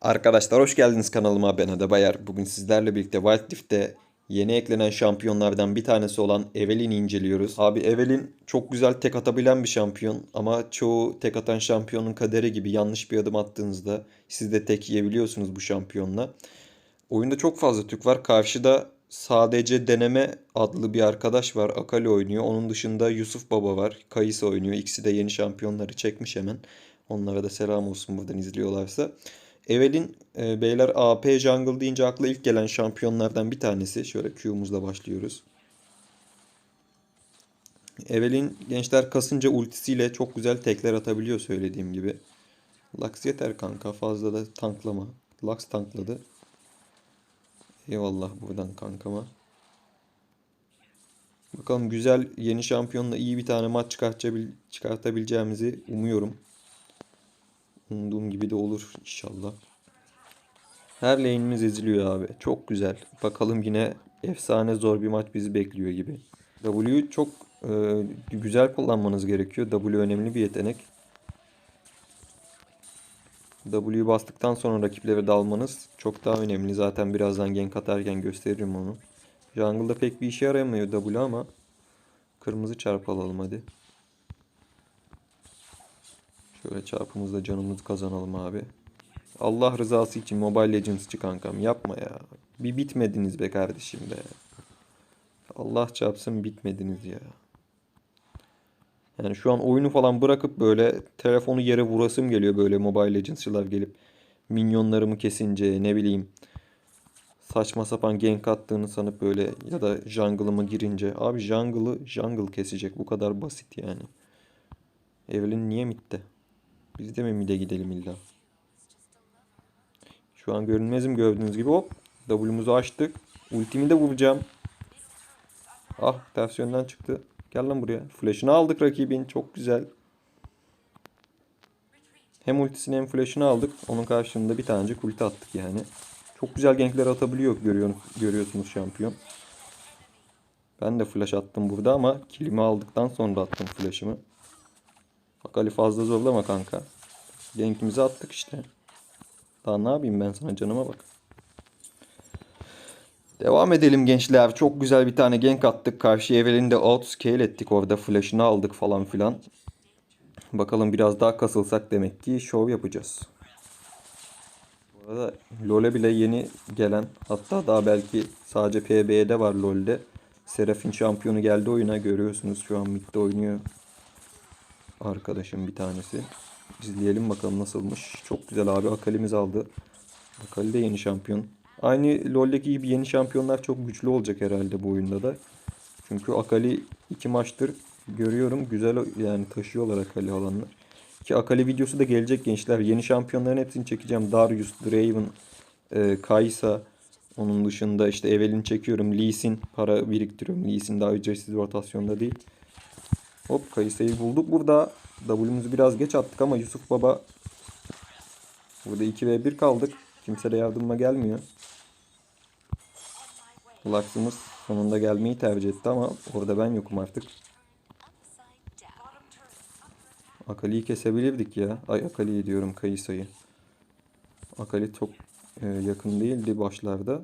Arkadaşlar hoş geldiniz kanalıma ben Ada Bayar. Bugün sizlerle birlikte Wild Rift'te yeni eklenen şampiyonlardan bir tanesi olan Evelyn'i inceliyoruz. Abi Evelyn çok güzel tek atabilen bir şampiyon ama çoğu tek atan şampiyonun kaderi gibi yanlış bir adım attığınızda siz de tek yiyebiliyorsunuz bu şampiyonla. Oyunda çok fazla Türk var. Karşıda sadece deneme adlı bir arkadaş var. Akali oynuyor. Onun dışında Yusuf Baba var. Kayısı oynuyor. İkisi de yeni şampiyonları çekmiş hemen. Onlara da selam olsun buradan izliyorlarsa. Evelyn e, beyler AP Jungle deyince akla ilk gelen şampiyonlardan bir tanesi. Şöyle Q'muzla başlıyoruz. Evelyn gençler kasınca ultisiyle çok güzel tekler atabiliyor söylediğim gibi. Lux yeter kanka fazla da tanklama. Lux tankladı. Eyvallah buradan kankama. Bakalım güzel yeni şampiyonla iyi bir tane maç çıkartabil çıkartabileceğimizi umuyorum. Umduğum gibi de olur inşallah. Her lane'imiz eziliyor abi. Çok güzel. Bakalım yine efsane zor bir maç bizi bekliyor gibi. W'yu çok e, güzel kullanmanız gerekiyor. W önemli bir yetenek. W'yu bastıktan sonra rakiplere dalmanız çok daha önemli. Zaten birazdan gank atarken gösteririm onu. Jungle'da pek bir işe yaramıyor W ama kırmızı çarp alalım hadi. Şöyle çarpımızda canımızı kazanalım abi. Allah rızası için Mobile Legends'çı kankam yapma ya. Bir bitmediniz be kardeşim be. Allah çarpsın bitmediniz ya. Yani şu an oyunu falan bırakıp böyle telefonu yere vurasım geliyor böyle Mobile Legends'çılar gelip minyonlarımı kesince ne bileyim saçma sapan gank attığını sanıp böyle ya da jungle'ıma girince abi jungle'ı jungle kesecek bu kadar basit yani. Evelyn niye midde? Biz de mi gidelim illa? Şu an görünmezim gördüğünüz gibi hop. W'muzu açtık. Ultimi de vuracağım. Ah ters yönden çıktı. Gel lan buraya. Flash'ını aldık rakibin. Çok güzel. Hem ultisini hem flash'ını aldık. Onun karşılığında bir tanecik ulti attık yani. Çok güzel gankler atabiliyor görüyorsunuz, görüyorsunuz şampiyon. Ben de flash attım burada ama kilimi aldıktan sonra attım flash'ımı. Bak Ali fazla zorlama kanka. Gankimizi attık işte. Daha ne yapayım ben sana canıma bak. Devam edelim gençler. Çok güzel bir tane gank attık. Karşı Evelyn'i de outscale ettik orada. Flash'ını aldık falan filan. Bakalım biraz daha kasılsak demek ki şov yapacağız. Bu arada LoL'e bile yeni gelen hatta daha belki sadece PB'de var LoL'de. Seraphine şampiyonu geldi oyuna görüyorsunuz şu an midde oynuyor. Arkadaşım bir tanesi. İzleyelim bakalım nasılmış. Çok güzel abi Akali'miz aldı. Akali de yeni şampiyon. Aynı LoL'deki gibi yeni şampiyonlar çok güçlü olacak herhalde bu oyunda da. Çünkü Akali iki maçtır görüyorum. Güzel yani taşıyorlar Akali alanlar. Ki Akali videosu da gelecek gençler. Yeni şampiyonların hepsini çekeceğim. Darius, Draven, e, Kaysa. Onun dışında işte Evelyn çekiyorum. Lee Sin para biriktiriyorum. Lee Sin daha ücretsiz rotasyonda değil. Hop Kayısa'yı bulduk burada. W'muzu biraz geç attık ama Yusuf Baba burada 2v1 kaldık. Kimse de yardıma gelmiyor. Lux'ımız sonunda gelmeyi tercih etti ama orada ben yokum artık. Akali'yi kesebilirdik ya. Ay Akali'yi diyorum Kayısa'yı. Akali çok e, yakın değildi başlarda.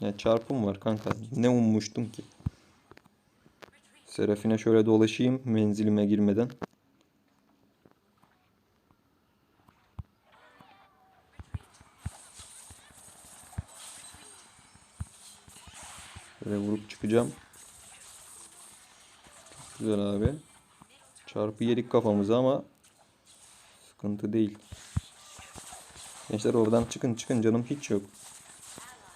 Ya çarpım var kanka. Ne ummuştum ki? Serafine şöyle dolaşayım menzilime girmeden. Şöyle vurup çıkacağım. Çok güzel abi. Çarpı yedik kafamıza ama sıkıntı değil. Gençler oradan çıkın çıkın canım hiç yok.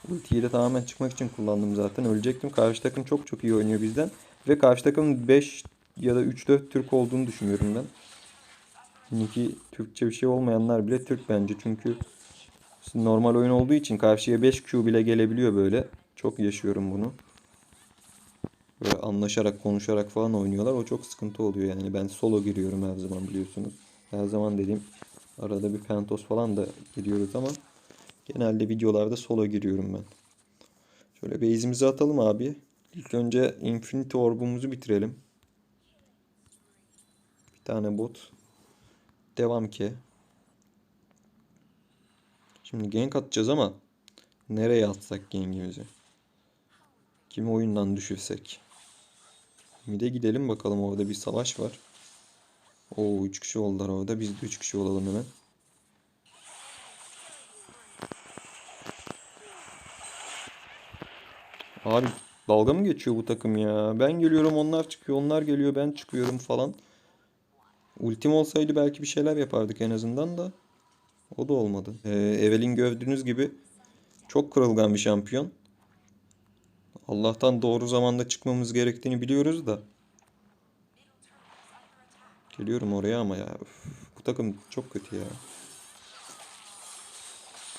Ultiyi de tamamen çıkmak için kullandım zaten. Ölecektim. Karşı takım çok çok iyi oynuyor bizden. Ve karşı takımın 5 ya da 3-4 Türk olduğunu düşünüyorum ben. Niki Türkçe bir şey olmayanlar bile Türk bence. Çünkü normal oyun olduğu için karşıya 5 Q bile gelebiliyor böyle. Çok yaşıyorum bunu. Böyle anlaşarak konuşarak falan oynuyorlar. O çok sıkıntı oluyor yani. Ben solo giriyorum her zaman biliyorsunuz. Her zaman dediğim arada bir pentos falan da giriyoruz ama genelde videolarda solo giriyorum ben. Şöyle base'imizi atalım abi. İlk önce Infinity Orb'umuzu bitirelim. Bir tane bot. Devam ki. Şimdi gank atacağız ama nereye atsak gankimizi? Kimi oyundan düşürsek? Mide gidelim bakalım orada bir savaş var. Oo 3 kişi oldular orada. Biz de 3 kişi olalım hemen. Abi dalga mı geçiyor bu takım ya? Ben geliyorum onlar çıkıyor. Onlar geliyor ben çıkıyorum falan. Ultim olsaydı belki bir şeyler yapardık en azından da. O da olmadı. Ee, Evelyn gördüğünüz gibi çok kırılgan bir şampiyon. Allah'tan doğru zamanda çıkmamız gerektiğini biliyoruz da. Geliyorum oraya ama ya. Üf, bu takım çok kötü ya.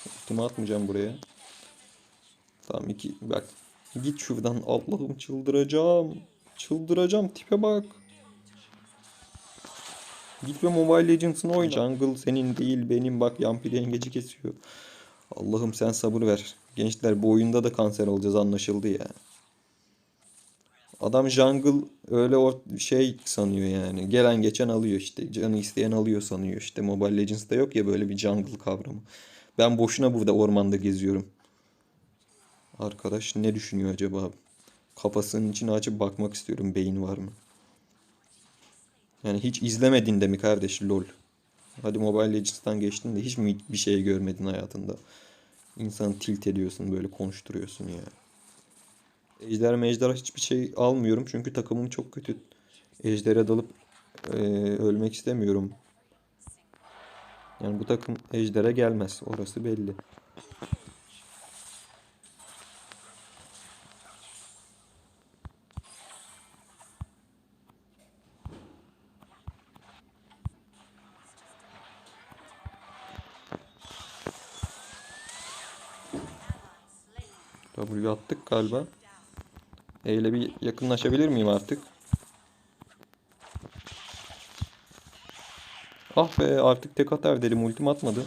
Ultimi atmayacağım buraya. Tamam iki bak. Git şuradan Allah'ım çıldıracağım. Çıldıracağım tipe bak. Git ve Mobile Legends'ını oyna. Jungle senin değil benim bak Yampiri yengeci kesiyor. Allah'ım sen sabır ver. Gençler bu oyunda da kanser olacağız anlaşıldı ya. Adam jungle öyle o şey sanıyor yani. Gelen geçen alıyor işte. Canı isteyen alıyor sanıyor işte. Mobile Legends'da yok ya böyle bir jungle kavramı. Ben boşuna burada ormanda geziyorum. Arkadaş ne düşünüyor acaba? Kafasının içine açıp bakmak istiyorum. Beyin var mı? Yani hiç izlemedin de mi kardeş lol? Hadi Mobile Legends'tan geçtin de hiç mi bir şey görmedin hayatında? İnsanı tilt ediyorsun böyle konuşturuyorsun ya. Ejder mejder hiçbir şey almıyorum çünkü takımım çok kötü. Ejder'e dalıp eee, ölmek istemiyorum. Yani bu takım Ejder'e gelmez. Orası belli. W attık galiba. E ile bir yakınlaşabilir miyim artık? Ah be artık tek atar dedim ultim atmadı.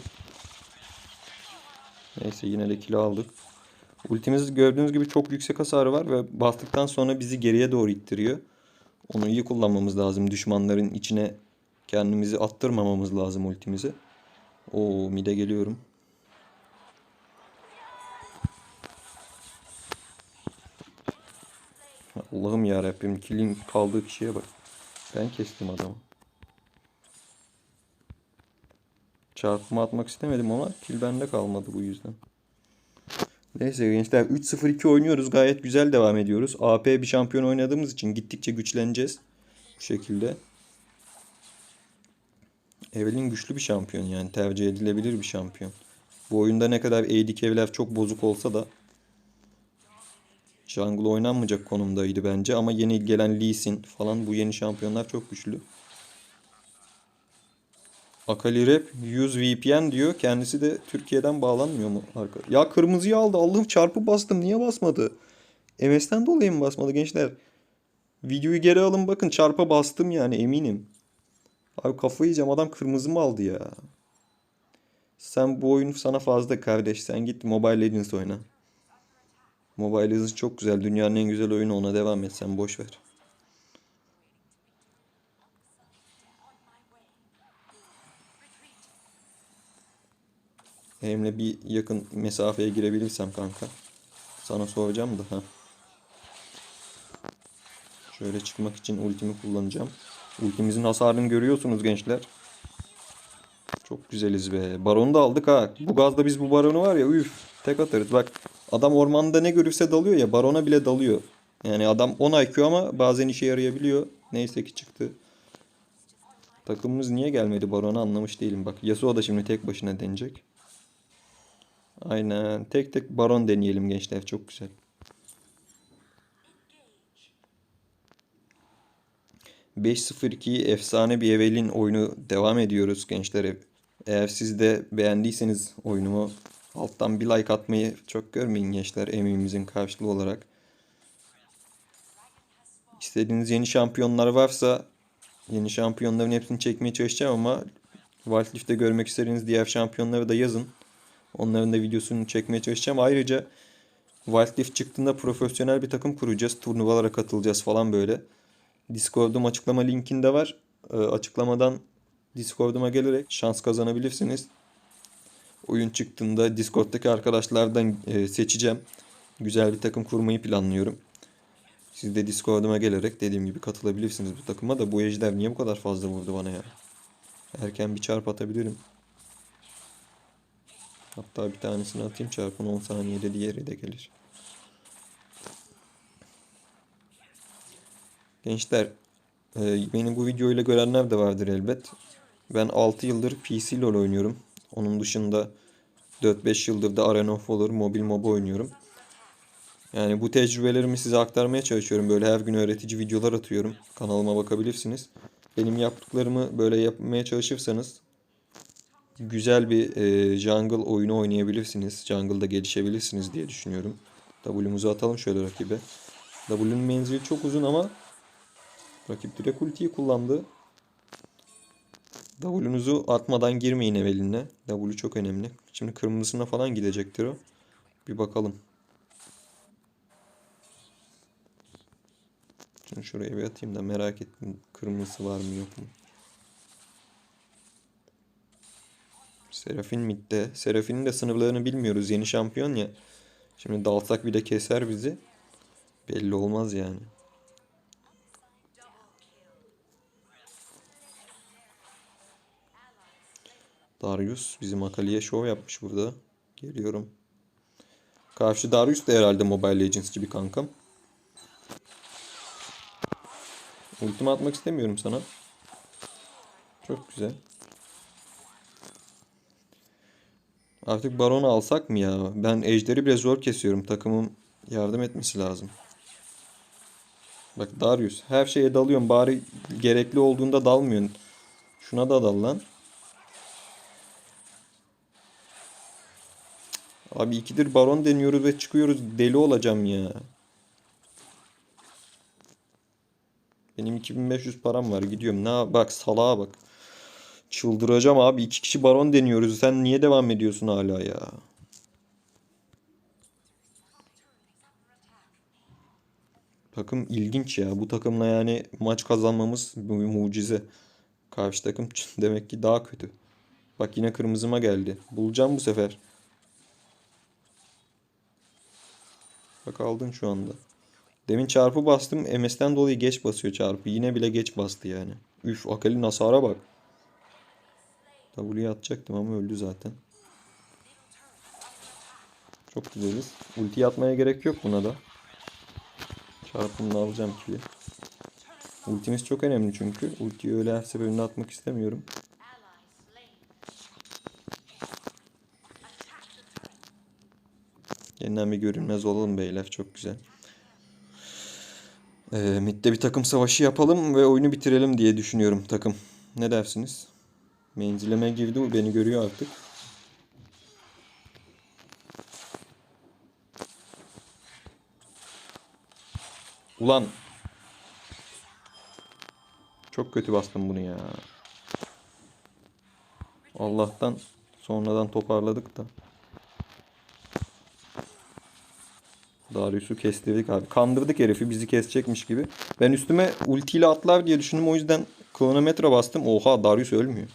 Neyse yine de kill aldık. Ultimiz gördüğünüz gibi çok yüksek hasarı var ve bastıktan sonra bizi geriye doğru ittiriyor. Onu iyi kullanmamız lazım. Düşmanların içine kendimizi attırmamamız lazım ultimizi. Oo mide geliyorum. Allah'ım ya Rabbim kill'in kaldığı kişiye bak. Ben kestim adamı. Çarpma atmak istemedim ama kill bende kalmadı bu yüzden. Neyse gençler 3-0-2 oynuyoruz. Gayet güzel devam ediyoruz. AP bir şampiyon oynadığımız için gittikçe güçleneceğiz. Bu şekilde. Evelyn güçlü bir şampiyon yani tercih edilebilir bir şampiyon. Bu oyunda ne kadar AD carry'ler çok bozuk olsa da Jungle oynanmayacak konumdaydı bence ama yeni gelen Lee Sin falan bu yeni şampiyonlar çok güçlü. Akali Rap 100 VPN diyor. Kendisi de Türkiye'den bağlanmıyor mu? Arka? Ya kırmızıyı aldı. Allah'ım çarpı bastım. Niye basmadı? MS'ten dolayı mı basmadı gençler? Videoyu geri alın bakın. Çarpa bastım yani eminim. Abi kafayı yiyeceğim. Adam kırmızı mı aldı ya? Sen bu oyun sana fazla kardeş. Sen git Mobile Legends oyna. Mobile Legends çok güzel. Dünyanın en güzel oyunu ona devam et. Sen boş ver. Benimle bir yakın mesafeye girebilirsem kanka. Sana soracağım da. ha. Şöyle çıkmak için ultimi kullanacağım. Ultimizin hasarını görüyorsunuz gençler. Çok güzeliz be. Baronu da aldık ha. Bu gazda biz bu baronu var ya üf tek atarız. Bak adam ormanda ne görürse dalıyor ya barona bile dalıyor. Yani adam 10 IQ ama bazen işe yarayabiliyor. Neyse ki çıktı. Takımımız niye gelmedi barona anlamış değilim. Bak Yasuo da şimdi tek başına deneyecek. Aynen. Tek tek baron deneyelim gençler. Çok güzel. ...5-0-2 efsane bir Evelyn oyunu devam ediyoruz gençler. Eğer siz de beğendiyseniz oyunumu alttan bir like atmayı çok görmeyin gençler emeğimizin karşılığı olarak. İstediğiniz yeni şampiyonlar varsa yeni şampiyonların hepsini çekmeye çalışacağım ama Wild Rift'te görmek istediğiniz diğer şampiyonları da yazın. Onların da videosunu çekmeye çalışacağım. Ayrıca Wild Rift çıktığında profesyonel bir takım kuracağız. Turnuvalara katılacağız falan böyle. Discord'um açıklama linkinde var. Ee, açıklamadan Discord'uma gelerek şans kazanabilirsiniz. Oyun çıktığında Discord'daki arkadaşlardan e, seçeceğim. Güzel bir takım kurmayı planlıyorum. Siz de Discord'uma gelerek dediğim gibi katılabilirsiniz bu takıma da bu ejder niye bu kadar fazla vurdu bana ya? Erken bir çarp atabilirim. Hatta bir tanesini atayım çarpın 10 saniyede diğeri de gelir. Gençler e, beni bu videoyla görenler de vardır elbet. Ben 6 yıldır PC LoL oynuyorum. Onun dışında 4-5 yıldır da Arena of Valor mobil MOBA oynuyorum. Yani bu tecrübelerimi size aktarmaya çalışıyorum. Böyle her gün öğretici videolar atıyorum. Kanalıma bakabilirsiniz. Benim yaptıklarımı böyle yapmaya çalışırsanız güzel bir e, jungle oyunu oynayabilirsiniz. Jungle'da gelişebilirsiniz diye düşünüyorum. W'muzu atalım şöyle rakibe. W'nun menzili çok uzun ama rakip direkt ultiyi kullandı. W'nuzu atmadan girmeyin eveline. W çok önemli. Şimdi kırmızısına falan gidecektir o. Bir bakalım. Şunu şuraya bir atayım da merak ettim. Kırmızısı var mı yok mu? Serafin midde. Serafin'in de sınırlarını bilmiyoruz. Yeni şampiyon ya. Şimdi dalsak bir de keser bizi. Belli olmaz yani. Darius bizim Akali'ye şov yapmış burada. Geliyorum. Karşı Darius da herhalde Mobile Legends gibi kankam. Ultimi atmak istemiyorum sana. Çok güzel. Artık Baron'u alsak mı ya? Ben Ejder'i bile zor kesiyorum. Takımım yardım etmesi lazım. Bak Darius. Her şeye dalıyorsun. Bari gerekli olduğunda dalmıyorsun. Şuna da dal lan. Abi ikidir Baron deniyoruz ve çıkıyoruz. Deli olacağım ya. Benim 2500 param var. Gidiyorum. Ne bak salağa bak. Çıldıracağım abi. İki kişi baron deniyoruz. Sen niye devam ediyorsun hala ya? Takım ilginç ya. Bu takımla yani maç kazanmamız mucize. Karşı takım demek ki daha kötü. Bak yine kırmızıma geldi. Bulacağım bu sefer. Bak aldın şu anda. Demin çarpı bastım. MS'den dolayı geç basıyor çarpı. Yine bile geç bastı yani. Üf Akali'nin hasara bak. W'ye atacaktım ama öldü zaten. Çok güzeliz. Ulti atmaya gerek yok buna da. Çarpımla alacağım kili. Ultimiz çok önemli çünkü. Ultiyi öyle her seferinde atmak istemiyorum. Yeniden bir görünmez olalım beyler. Çok güzel. Ee, midde bir takım savaşı yapalım ve oyunu bitirelim diye düşünüyorum takım. Ne dersiniz? Menzileme girdi bu beni görüyor artık. Ulan. Çok kötü bastım bunu ya. Allah'tan sonradan toparladık da. Darius'u kestirdik abi. Kandırdık herifi bizi kesecekmiş gibi. Ben üstüme ultiyle atlar diye düşündüm. O yüzden kronometre bastım. Oha Darius ölmüyor.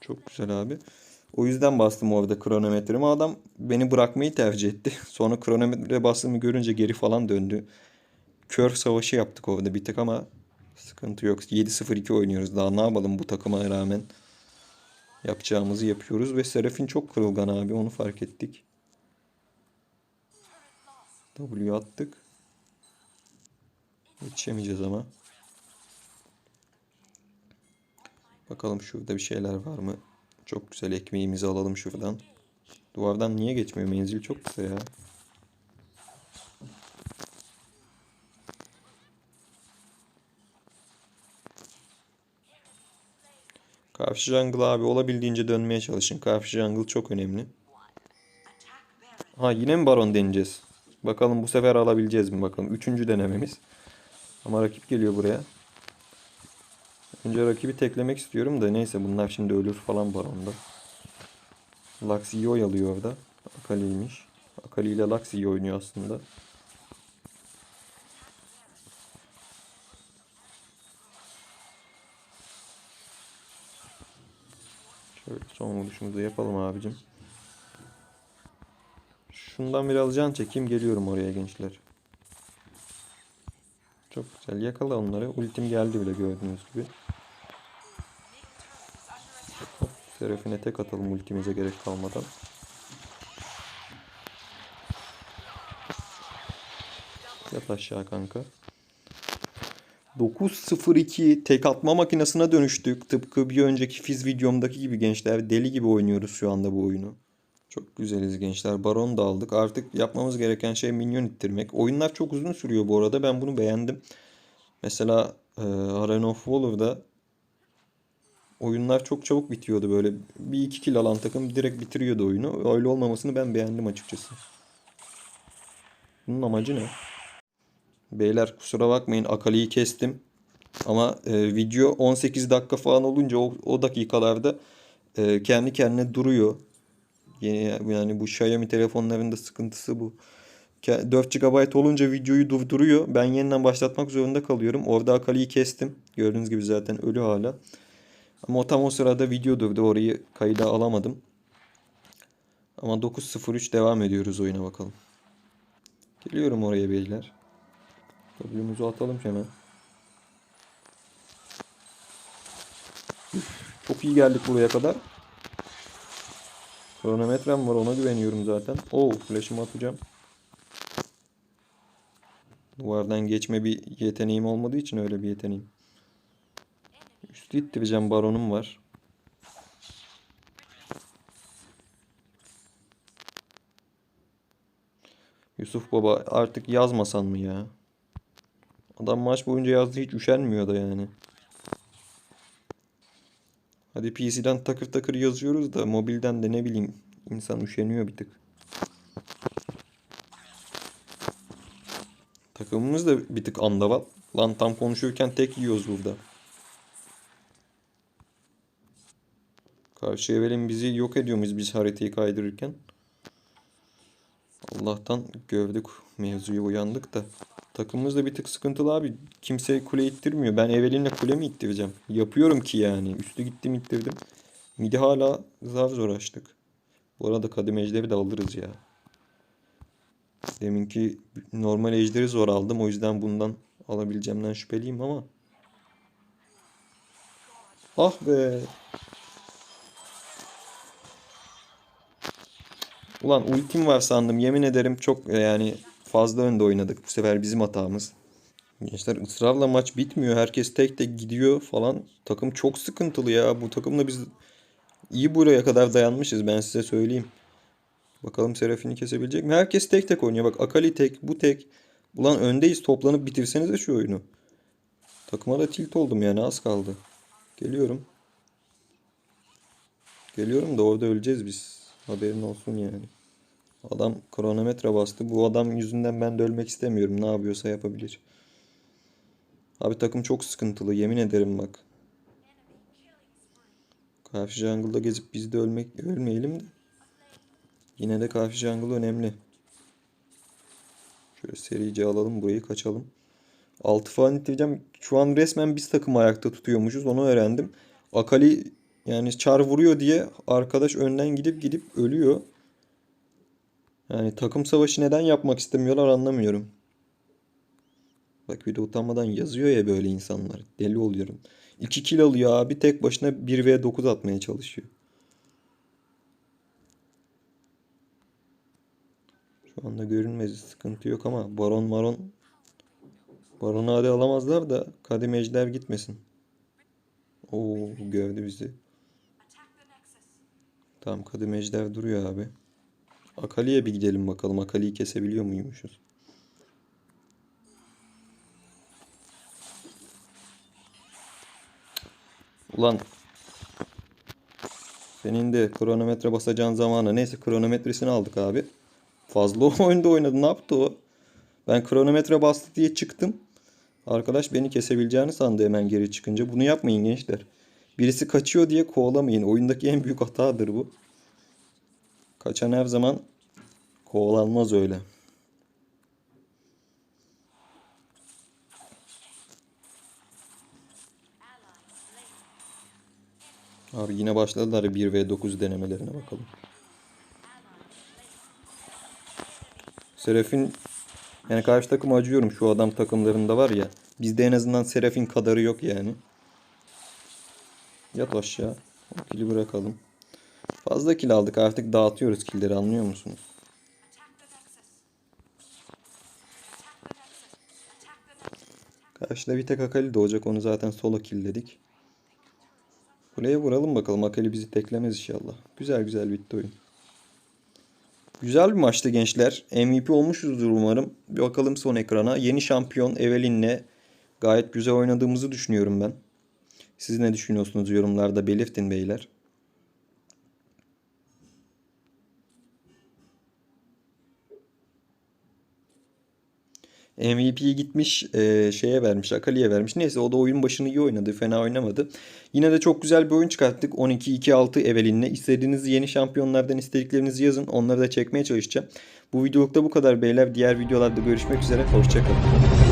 Çok güzel abi. O yüzden bastım orada kronometremi. Adam beni bırakmayı tercih etti. Sonra kronometre bastığımı görünce geri falan döndü. Kör savaşı yaptık orada bir tek ama sıkıntı yok. 7-0-2 oynuyoruz. Daha ne yapalım bu takıma rağmen. Yapacağımızı yapıyoruz ve Serafin çok kırılgan abi onu fark ettik. W attık. Yetişemeyeceğiz ama. Bakalım şurada bir şeyler var mı? Çok güzel ekmeğimizi alalım şuradan. Duvardan niye geçmiyor? Menzil çok kısa ya. Karşı jungle abi olabildiğince dönmeye çalışın. Karşı jungle çok önemli. Ha yine mi baron deneyeceğiz? Bakalım bu sefer alabileceğiz mi bakalım. Üçüncü denememiz. Ama rakip geliyor buraya. Önce rakibi teklemek istiyorum da neyse bunlar şimdi ölür falan baronda. Lux iyi oyalıyor orada. Akali'ymiş. Akali ile Lux oynuyor aslında. Şöyle son vuruşumuzu yapalım abicim. Şundan biraz can çekeyim geliyorum oraya gençler. Çok güzel yakala onları. Ultim geldi bile gördüğünüz gibi. Hop, Serafine tek atalım ultimize gerek kalmadan. Yat aşağı kanka. 9-0-2 tek atma makinesine dönüştük. Tıpkı bir önceki fiz videomdaki gibi gençler. Deli gibi oynuyoruz şu anda bu oyunu. Çok güzeliz gençler. Baron da aldık. Artık yapmamız gereken şey minyon ittirmek. Oyunlar çok uzun sürüyor bu arada. Ben bunu beğendim. Mesela e, Arena of Valor'da oyunlar çok çabuk bitiyordu böyle. Bir iki kill alan takım direkt bitiriyordu oyunu. Öyle olmamasını ben beğendim açıkçası. Bunun amacı ne? Beyler kusura bakmayın Akali'yi kestim. Ama e, video 18 dakika falan olunca o, o dakikalarda e, kendi kendine duruyor. Yeni, yani bu Xiaomi telefonlarında sıkıntısı bu. Ke- 4 GB olunca videoyu durduruyor. Ben yeniden başlatmak zorunda kalıyorum. Orada Akali'yi kestim. Gördüğünüz gibi zaten ölü hala. Ama tam o sırada video durdu. Orayı kayda alamadım. Ama 9.03 devam ediyoruz oyuna bakalım. Geliyorum oraya beyler. W'muzu atalım hemen. Çok iyi geldik buraya kadar. Kronometrem var ona güveniyorum zaten. Oo flash'ımı atacağım. Duvardan geçme bir yeteneğim olmadığı için öyle bir yeteneğim. Üstü ittireceğim baronum var. Yusuf baba artık yazmasan mı ya? Adam maç boyunca yazdı hiç üşenmiyor da yani. Hadi PC'den takır takır yazıyoruz da mobilden de ne bileyim insan üşeniyor bir tık. Takımımız da bir tık andaval. Lan tam konuşurken tek yiyoruz burada. Karşı evelin bizi yok ediyor muyuz biz haritayı kaydırırken? Allah'tan gövdük mevzuya uyandık da. Takımımız da bir tık sıkıntılı abi. Kimse kule ittirmiyor. Ben Evelin'le kule mi ittireceğim? Yapıyorum ki yani. Üstü gittim ittirdim. Midi hala zar zor açtık. Bu arada kadim ejderi de alırız ya. Deminki normal ejderi zor aldım. O yüzden bundan alabileceğimden şüpheliyim ama. Ah be. Ulan ultim var sandım. Yemin ederim çok e, yani fazla önde oynadık. Bu sefer bizim hatamız. Gençler ısrarla maç bitmiyor. Herkes tek tek gidiyor falan. Takım çok sıkıntılı ya. Bu takımla biz iyi buraya kadar dayanmışız ben size söyleyeyim. Bakalım Serafin'i kesebilecek mi? Herkes tek tek oynuyor. Bak Akali tek, bu tek. Ulan öndeyiz. Toplanıp bitirsenize şu oyunu. Takıma da tilt oldum yani az kaldı. Geliyorum. Geliyorum da orada öleceğiz biz. Haberin olsun yani. Adam kronometre bastı. Bu adam yüzünden ben de ölmek istemiyorum. Ne yapıyorsa yapabilir. Abi takım çok sıkıntılı. Yemin ederim bak. Karşı jungle'da gezip biz de ölmek ölmeyelim de. Yine de karşı jungle önemli. Şöyle serice alalım burayı kaçalım. 6 falan ittireceğim. Şu an resmen biz takım ayakta tutuyormuşuz. Onu öğrendim. Akali yani çar vuruyor diye arkadaş önden gidip gidip ölüyor. Yani takım savaşı neden yapmak istemiyorlar anlamıyorum. Bak bir de utanmadan yazıyor ya böyle insanlar. Deli oluyorum. 2 kill alıyor abi tek başına 1v9 atmaya çalışıyor. Şu anda görünmez sıkıntı yok ama baron maron baronu hadi alamazlar da kadim ejder gitmesin. Oo gördü bizi. Tamam kadim ejder duruyor abi. Akali'ye bir gidelim bakalım. Akali'yi kesebiliyor muymuşuz? Ulan senin de kronometre basacağın zamana neyse kronometresini aldık abi. Fazla oyunda oynadı. Ne yaptı o? Ben kronometre bastı diye çıktım. Arkadaş beni kesebileceğini sandı hemen geri çıkınca. Bunu yapmayın gençler. Birisi kaçıyor diye kovalamayın. Oyundaki en büyük hatadır bu. Kaçan her zaman kovalanmaz öyle. Abi yine başladılar 1v9 denemelerine bakalım. Serafin yani karşı takım acıyorum şu adam takımlarında var ya. Bizde en azından Serafin kadarı yok yani. Yat aşağı. O kili bırakalım. Fazla kill aldık artık dağıtıyoruz killleri anlıyor musunuz? Karşıda bir tek Akali doğacak onu zaten solo killledik. Kuleye vuralım bakalım Akali bizi teklemez inşallah. Güzel güzel bitti oyun. Güzel bir maçtı gençler. MVP olmuşuzdur umarım. Bir bakalım son ekrana. Yeni şampiyon Evelyn'le gayet güzel oynadığımızı düşünüyorum ben. Siz ne düşünüyorsunuz yorumlarda belirtin beyler. MVP'yi gitmiş e, şeye vermiş, Akali'ye vermiş. Neyse o da oyun başını iyi oynadı, fena oynamadı. Yine de çok güzel bir oyun çıkarttık. 12-2-6 Evelin'le. İstediğiniz yeni şampiyonlardan istediklerinizi yazın. Onları da çekmeye çalışacağım. Bu videolukta bu kadar beyler. Diğer videolarda görüşmek üzere. Hoşçakalın.